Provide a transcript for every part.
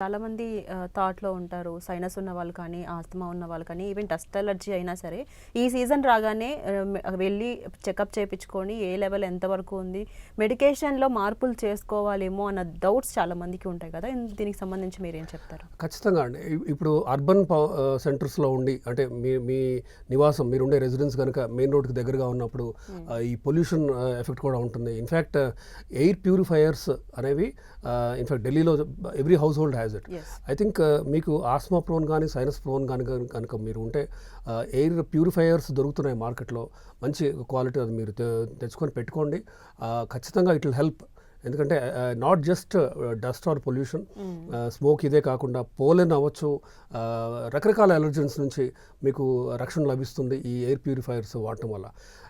చాలామంది థాట్లో ఉంటారు సైనస్ ఉన్న వాళ్ళు కానీ ఆస్తమా ఉన్న వాళ్ళు కానీ ఈవెన్ డస్ట్ అలర్జీ అయినా సరే ఈ సీజన్ రాగానే వెళ్ళి చెకప్ చేయించుకొని ఏ లెవెల్ ఎంతవరకు ఉంది మెడికేషన్లో మార్పులు చేసుకోవాలేమో అన్న డౌట్స్ చాలా మందికి ఉంటాయి కదా దీనికి సంబంధించి మీరేం చెప్తారు? ఖచ్చితంగా అండి. ఇప్పుడు అర్బన్ సెంటర్స్లో ఉండి అంటే మీ మీ నివాసం మీరు ఉండే రెసిడెన్స్ కనుక మెయిన్ రోడ్కి దగ్గరగా ఉన్నప్పుడు ఆ, ఈ పొల్యూషన్ ఎఫెక్ట్ కూడా ఉంటుంది. ఇన్ఫ్యాక్ట్ ఎయిర్ ప్యూరిఫైయర్స్ అనేవి ఇన్ఫ్యాక్ట్ ఢిల్లీలో every house hold has it I think మీకు ఆస్మా ప్రోన్ కానీ సైనస్ ప్రోన్ కానీ కనుక మీరు ఉంటే ఎయిర్ ప్యూరిఫైయర్స్ దొరుకుతున్నాయి మార్కెట్లో మంచి క్వాలిటీ అది మీరు తెచ్చుకొని పెట్టుకోండి. ఖచ్చితంగా ఇట్ విల్ హెల్ప్ ఎందుకంటే not just dust or pollution smoke ఇదే కాకుండా పోలెన్ అవ్వచ్చు. రకరకాల అలర్జెన్స్ నుంచి మీకు రక్షణ లభిస్తుంది ఈ ఎయిర్ ప్యూరిఫైయర్స్ వాడటం వల్ల.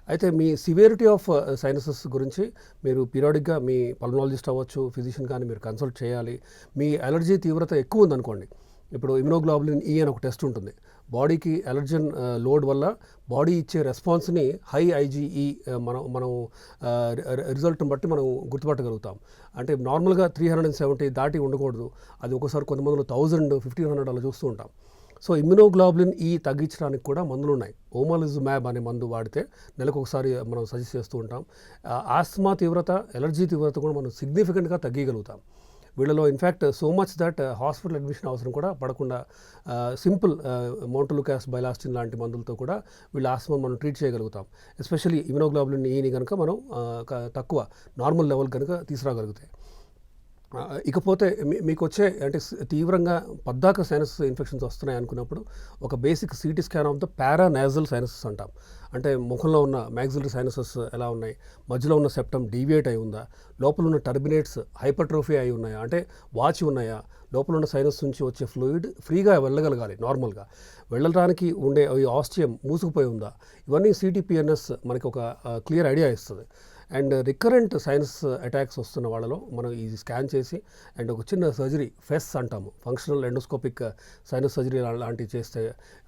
అయితే మీ సివియరిటీ ఆఫ్ సైనసెస్ గురించి మీరు పీరియాడిక్గా మీ పల్మనాలజిస్ట్ అవ్వచ్చు ఫిజిషియన్ కానీ మీరు కన్సల్ట్ చేయాలి. మీ అలర్జీ తీవ్రత ఎక్కువ ఉందనుకోండి ఇప్పుడు ఇమ్యునోగ్లోబులిన్ ఈ e అని ఒక టెస్ట్ ఉంటుంది. బాడీకి అలర్జన్ లోడ్ వల్ల బాడీ ఇచ్చే రెస్పాన్స్ని హై ఐజీఈ మనం మనం రిజల్ట్ని బట్టి మనం గుర్తుపట్టగలుగుతాం. అంటే నార్మల్గా త్రీ హండ్రెడ్ అండ్ సెవెంటీ దాటి ఉండకూడదు. అది ఒకసారి కొంతమందిలో థౌజండ్ ఫిఫ్టీన్ హండ్రెడ్ అలా చూస్తూ ఉంటాం. సో ఇమ్యునోగ్లాబులిన్ ఈ e తగ్గించడానికి కూడా మందులు ఉన్నాయి ఓమాలిజుమ్యాబ్ అనే మందు వాడితే నెలకు ఒకసారి మనం సజెస్ట్ చేస్తూ ఉంటాం. ఆస్మా తీవ్రత ఎలర్జీ తీవ్రత కూడా మనం సిగ్నిఫికెంట్గా తగ్గగలుగుతాం వీళ్ళలో in fact so much that hospital admission అవసరం కూడా పడకుండా సింపుల్ మోంటలుకాస్ బైలాస్టిన్ లాంటి మందులతో కూడా వీళ్ళ ఆస్మా మనం ట్రీట్ చేయగలుగుతాం. ఎస్పెషల్లీ ఇమ్యునోగ్లోబులిన్ ఈని కనుక మనం uh, తక్కువ నార్మల్ లెవెల్ కనుక తీసుకురాగలుగుతాయి ఇకపోతే మీకు వచ్చే అంటే తీవ్రంగా పద్దాక సైనస్ ఇన్ఫెక్షన్స్ వస్తున్నాయి అనుకున్నప్పుడు ఒక basic CT scan of the paranasal sinuses అంటాం. అంటే ముఖంలో ఉన్న మ్యాగ్జిలరీ సైనసెస్ ఎలా ఉన్నాయి? మధ్యలో ఉన్న సెప్టమ్ డీవియేట్ అయి ఉందా? లోపల ఉన్న టర్బినేట్స్ హైపర్ట్రోఫీ అయి ఉన్నాయా? అంటే వాచి ఉన్నాయా? లోపల ఉన్న సైనస్ నుంచి వచ్చే ఫ్లూయిడ్ ఫ్రీగా వెళ్ళగలగాలి నార్మల్గా వెళ్ళడానికి ఉండే ఈ ఆస్టియం మూసుకుపోయి ఉందా? ఇవన్నీ సిటీపీఎన్ఎస్ మనకి ఒక క్లియర్ ఐడియా ఇస్తుంది. అండ్ రికరెంట్ సైనస్ అటాక్స్ వస్తున్న వాళ్ళలో మనం ఇది స్కాన్ చేసి అండ్ ఒక చిన్న సర్జరీ ఫెస్ అంటాము. ఫంక్షనల్ ఎండోస్కోపిక్ సైనస్ సర్జరీ లాంటివి చేస్తే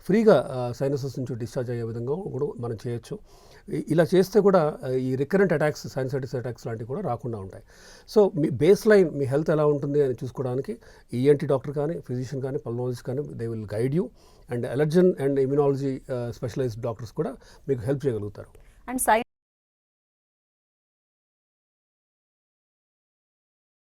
ఫ్రీగా సైనసెస్ నుంచి డిశ్చార్జ్ అయ్యే విధంగా కూడా మనం చేయొచ్చు. ఇలా చేస్తే కూడా ఈ రికరెంట్ అటాక్స్ సైనసైటిస్ అటాక్స్ లాంటివి కూడా రాకుండా ఉంటాయి. సో మీ బేస్ లైన్ మీ హెల్త్ ఎలా ఉంటుంది అని చూసుకోవడానికి ఈఎన్టీ డాక్టర్ కానీ ఫిజిషియన్ కానీ పల్మాలజిస్ట్ కానీ they will guide you and allergen and immunology specialized doctors కూడా మీకు హెల్ప్ చేయగలుగుతారు. అండ్ సై